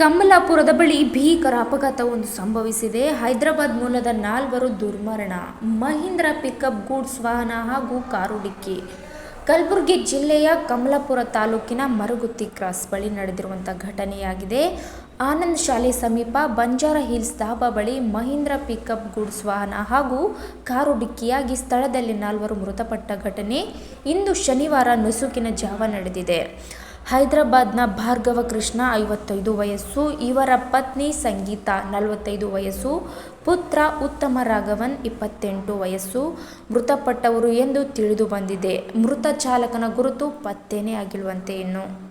ಕಮಲಾಪುರದ ಬಳಿ ಭೀಕರ ಅಪಘಾತವೊಂದು ಸಂಭವಿಸಿದೆ. ಹೈದರಾಬಾದ್ ಮೂಲದ ನಾಲ್ವರು ದುರ್ಮರಣ, ಮಹೀಂದ್ರ ಪಿಕಪ್ ಗೂಡ್ಸ್ ವಾಹನ ಹಾಗೂ ಕಾರು ಡಿಕ್ಕಿ. ಕಲಬುರಗಿ ಜಿಲ್ಲೆಯ ಕಮಲಾಪುರ ತಾಲೂಕಿನ ಮರಗುತ್ತಿ ಕ್ರಾಸ್ ಬಳಿ ನಡೆದಿರುವಂಥ ಘಟನೆಯಾಗಿದೆ. ಆನಂದ್ ಶಾಲೆ ಸಮೀಪ ಬಂಜಾರ ಹಿಲ್ಸ್ ಧಾಬಾ ಬಳಿ ಮಹೀಂದ್ರ ಪಿಕಪ್ ಗೂಡ್ಸ್ ವಾಹನ ಹಾಗೂ ಕಾರು ಡಿಕ್ಕಿಯಾಗಿ ಸ್ಥಳದಲ್ಲಿ ನಾಲ್ವರು ಮೃತಪಟ್ಟ ಘಟನೆ. ಇಂದು ಶನಿವಾರ ನುಸುಕಿನ ಜಾವ ನಡೆದಿದೆ. ಹೈದರಾಬಾದ್ನ ಭಾರ್ಗವ ಕೃಷ್ಣ ಐವತ್ತೈದು ವಯಸ್ಸು, ಇವರ ಪತ್ನಿ ಸಂಗೀತ ನಲವತ್ತೈದು ವಯಸ್ಸು, ಪುತ್ರ ಉತ್ತಮ ರಾಘವನ್ ಇಪ್ಪತ್ತೆಂಟು ವಯಸ್ಸು. ಮೃತಪಟ್ಟವರು ಎಂದು ತಿಳಿದು ಬಂದಿದೆ. ಮೃತ ಚಾಲಕನ ಗುರುತು ಪತ್ತೆನೇ ಆಗಿಲ್ವಂತೆ ಇನ್ನು.